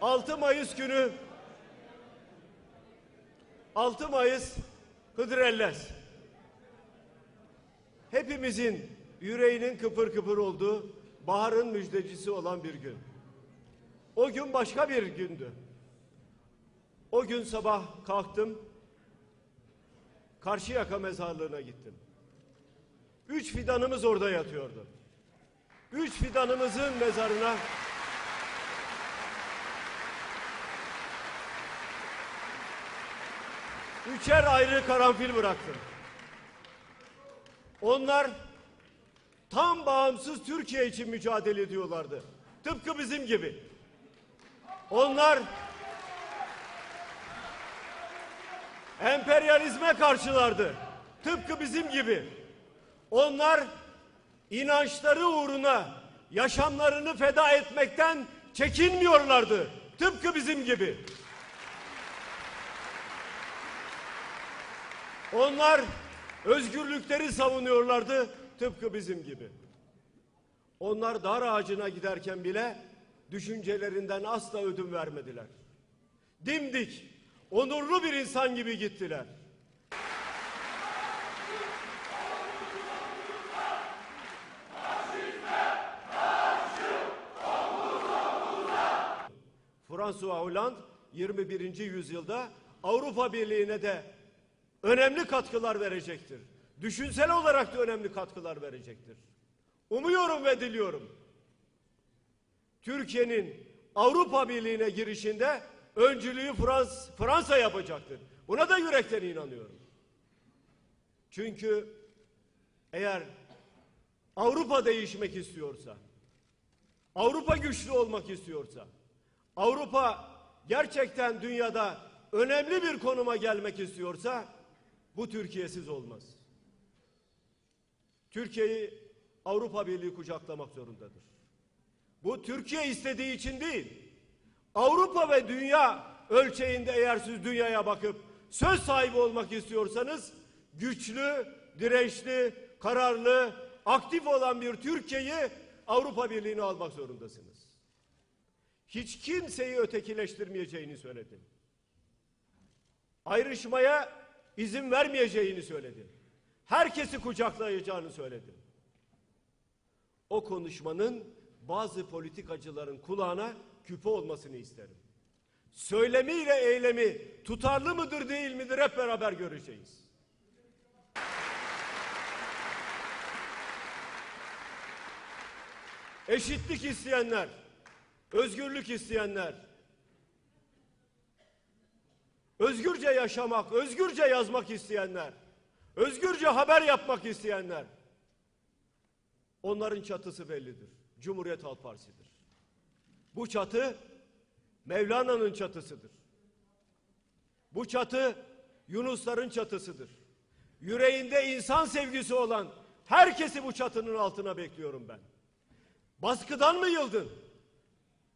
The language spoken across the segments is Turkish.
6 Mayıs günü 6 Mayıs Hıdrellez. Hepimizin yüreğinin kıpır kıpır olduğu baharın müjdecisi olan bir gün. O gün başka bir gündü. O gün sabah kalktım. Karşıyaka mezarlığına gittim. Üç fidanımız orada yatıyordu. Üç fidanımızın mezarına üçer ayrı karanfil bıraktım. Onlar tam bağımsız Türkiye için mücadele ediyorlardı. Tıpkı bizim gibi. Onlar emperyalizme karşılardı. Tıpkı bizim gibi. Onlar inançları uğruna yaşamlarını feda etmekten çekinmiyorlardı. Tıpkı bizim gibi. Onlar özgürlükleri savunuyorlardı tıpkı bizim gibi. Onlar dar ağacına giderken bile düşüncelerinden asla ödün vermediler. Dimdik, onurlu bir insan gibi gittiler. François Hollande 21. yüzyılda Avrupa Birliği'ne de önemli katkılar verecektir. Düşünsel olarak da önemli katkılar verecektir. Umuyorum ve diliyorum. Türkiye'nin Avrupa Birliği'ne girişinde öncülüğü Frans Fransa yapacaktır. Buna da yürekten inanıyorum. Çünkü eğer Avrupa değişmek istiyorsa, Avrupa güçlü olmak istiyorsa, Avrupa gerçekten dünyada önemli bir konuma gelmek istiyorsa bu Türkiye'siz olmaz. Türkiye'yi Avrupa Birliği kucaklamak zorundadır. Bu Türkiye istediği için değil. Avrupa ve dünya ölçeğinde eğer siz dünyaya bakıp söz sahibi olmak istiyorsanız güçlü, dirençli, kararlı, aktif olan bir Türkiye'yi Avrupa Birliği'ne almak zorundasınız. Hiç kimseyi ötekileştirmeyeceğini söyledi. Ayrışmaya izin vermeyeceğini söyledi. Herkesi kucaklayacağını söyledi. O konuşmanın bazı politikacıların kulağına küpe olmasını isterim. Söylemiyle eylemi tutarlı mıdır değil midir hep beraber göreceğiz. Eşitlik isteyenler, özgürlük isteyenler, özgürce yaşamak, özgürce yazmak isteyenler, özgürce haber yapmak isteyenler, onların çatısı bellidir. Cumhuriyet Halk Partisi'dir. Bu çatı Mevlana'nın çatısıdır. Bu çatı Yunusların çatısıdır. Yüreğinde insan sevgisi olan herkesi bu çatının altına bekliyorum ben. Baskıdan mı yıldın?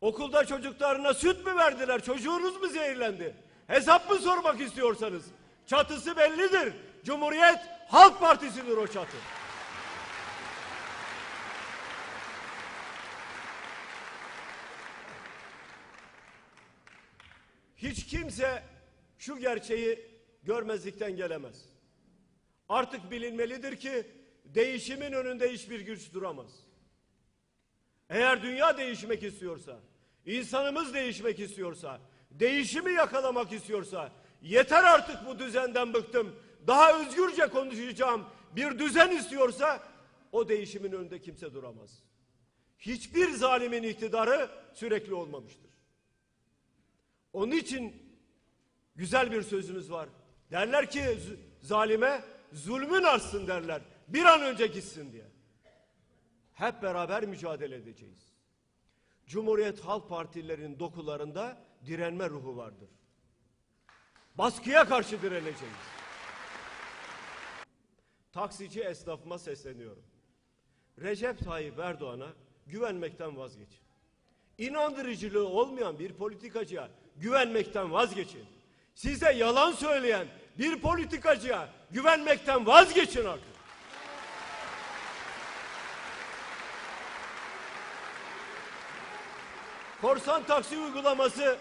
Okulda çocuklarına süt mü verdiler? Çocuğunuz mu zehirlendi? Hesap mı sormak istiyorsanız? Çatısı bellidir. Cumhuriyet Halk Partisi'dir o çatı. Hiç kimse şu gerçeği görmezlikten gelemez. Artık bilinmelidir ki değişimin önünde hiçbir güç duramaz. Eğer dünya değişmek istiyorsa, insanımız değişmek istiyorsa, değişimi yakalamak istiyorsa, yeter artık bu düzenden bıktım, daha özgürce konuşacağım bir düzen istiyorsa, o değişimin önünde kimse duramaz. Hiçbir zalimin iktidarı sürekli olmamıştır. Onun için güzel bir sözümüz var. Derler ki zalime zulmün artsın derler. Bir an önce gitsin diye. Hep beraber mücadele edeceğiz. Cumhuriyet Halk Partilerinin dokularında direnme ruhu vardır. Baskıya karşı direneceğiz. Taksici esnafıma sesleniyorum. Recep Tayyip Erdoğan'a güvenmekten vazgeçin. İnandırıcılığı olmayan bir politikacıya güvenmekten vazgeçin. Size yalan söyleyen bir politikacıya güvenmekten vazgeçin artık. korsan taksi uygulaması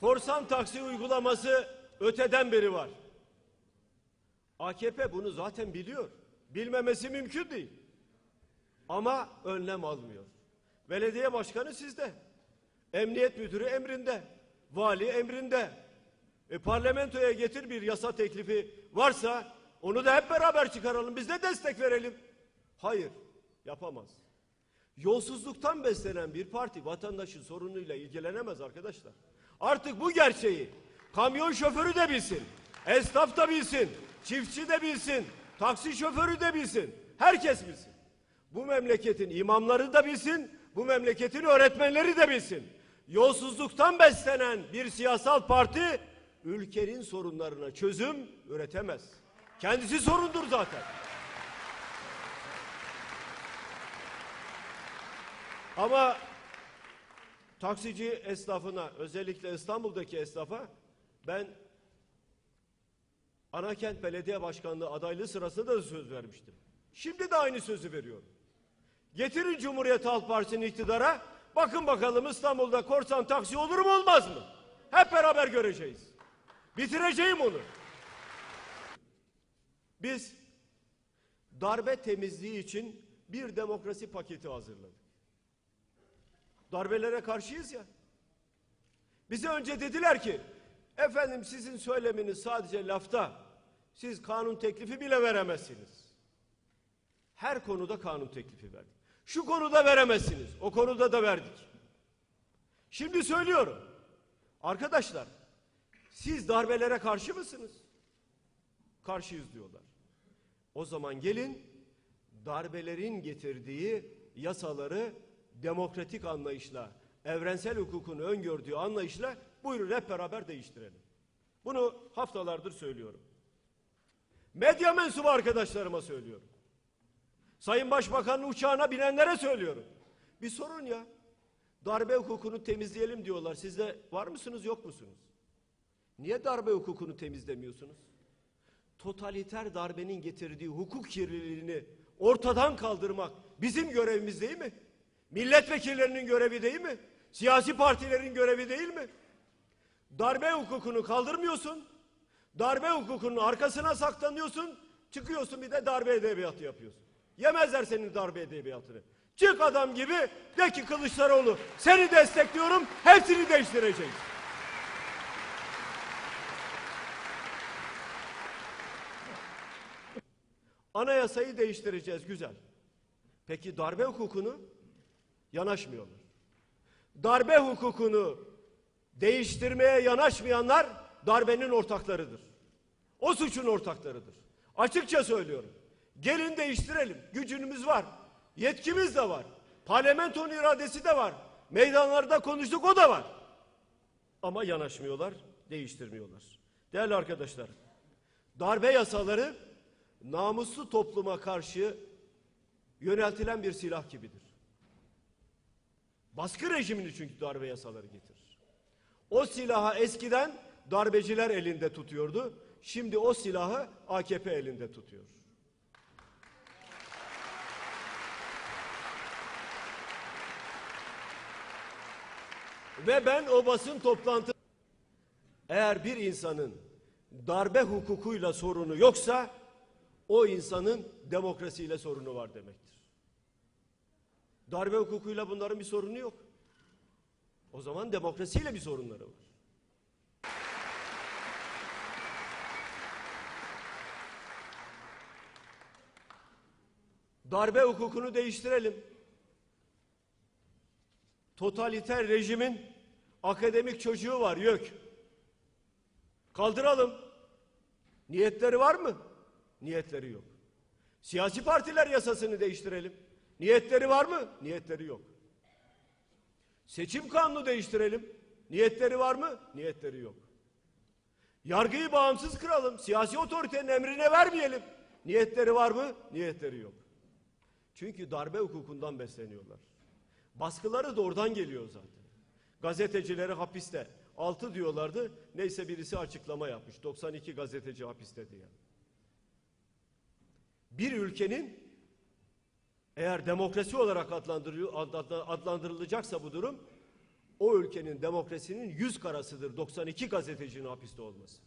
korsan taksi uygulaması öteden beri var. AKP bunu zaten biliyor. Bilmemesi mümkün değil. Ama önlem almıyor. Belediye başkanı sizde. Emniyet müdürü emrinde. Vali emrinde. E, parlamentoya getir bir yasa teklifi varsa onu da hep beraber çıkaralım. Biz de destek verelim. Hayır, yapamaz. Yolsuzluktan beslenen bir parti vatandaşın sorunuyla ilgilenemez arkadaşlar. Artık bu gerçeği kamyon şoförü de bilsin, esnaf da bilsin, çiftçi de bilsin, taksi şoförü de bilsin, herkes bilsin. Bu memleketin imamları da bilsin, bu memleketin öğretmenleri de bilsin. Yolsuzluktan beslenen bir siyasal parti ülkenin sorunlarına çözüm üretemez. Kendisi sorundur zaten. Ama taksici esnafına özellikle İstanbul'daki esnafa ben Anakent Belediye Başkanlığı adaylığı sırasında da söz vermiştim. Şimdi de aynı sözü veriyorum. Getirin Cumhuriyet Halk Partisi'ni iktidara. Bakın bakalım İstanbul'da korsan taksi olur mu olmaz mı? Hep beraber göreceğiz. Bitireceğim onu. Biz darbe temizliği için bir demokrasi paketi hazırladık. Darbelere karşıyız ya. Bize önce dediler ki efendim sizin söyleminiz sadece lafta. Siz kanun teklifi bile veremezsiniz. Her konuda kanun teklifi verdik. Şu konuda veremezsiniz. O konuda da verdik. Şimdi söylüyorum. Arkadaşlar siz darbelere karşı mısınız? Karşıyız diyorlar. O zaman gelin darbelerin getirdiği yasaları demokratik anlayışla, evrensel hukukun öngördüğü anlayışla buyurun hep beraber değiştirelim. Bunu haftalardır söylüyorum. Medya mensubu arkadaşlarıma söylüyorum. Sayın Başbakan'ın uçağına binenlere söylüyorum. Bir sorun ya. Darbe hukukunu temizleyelim diyorlar. Siz de var mısınız yok musunuz? Niye darbe hukukunu temizlemiyorsunuz? Totaliter darbenin getirdiği hukuk kirliliğini ortadan kaldırmak bizim görevimiz değil mi? Milletvekillerinin görevi değil mi? Siyasi partilerin görevi değil mi? Darbe hukukunu kaldırmıyorsun. Darbe hukukunun arkasına saklanıyorsun. Çıkıyorsun bir de darbe edebiyatı yapıyorsun. Yemezler senin darbe edebiyatını. Çık adam gibi de ki Kılıçdaroğlu seni destekliyorum hepsini değiştireceğiz. Anayasayı değiştireceğiz güzel. Peki darbe hukukunu yanaşmıyorlar. Darbe hukukunu değiştirmeye yanaşmayanlar darbenin ortaklarıdır. O suçun ortaklarıdır. Açıkça söylüyorum. Gelin değiştirelim. Gücümüz var. Yetkimiz de var. Parlamentonun iradesi de var. Meydanlarda konuştuk o da var. Ama yanaşmıyorlar, değiştirmiyorlar. Değerli arkadaşlar, darbe yasaları namuslu topluma karşı yöneltilen bir silah gibidir. Baskı rejimini çünkü darbe yasaları getirir. O silahı eskiden darbeciler elinde tutuyordu. Şimdi o silahı AKP elinde tutuyor. Ve ben o basın toplantı eğer bir insanın darbe hukukuyla sorunu yoksa o insanın demokrasiyle sorunu var demektir. Darbe hukukuyla bunların bir sorunu yok. O zaman demokrasiyle bir sorunları var. Darbe hukukunu değiştirelim. Totaliter rejimin akademik çocuğu var YÖK. Kaldıralım. Niyetleri var mı? Niyetleri yok. Siyasi partiler yasasını değiştirelim. Niyetleri var mı? Niyetleri yok. Seçim kanunu değiştirelim. Niyetleri var mı? Niyetleri yok. Yargıyı bağımsız kıralım. Siyasi otoritenin emrine vermeyelim. Niyetleri var mı? Niyetleri yok. Çünkü darbe hukukundan besleniyorlar. Baskıları da oradan geliyor zaten. Gazetecileri hapiste. Altı diyorlardı. Neyse birisi açıklama yapmış. 92 gazeteci hapiste diye. Bir ülkenin eğer demokrasi olarak adlandırılacaksa bu durum o ülkenin demokrasinin yüz karasıdır 92 gazetecinin hapiste olması.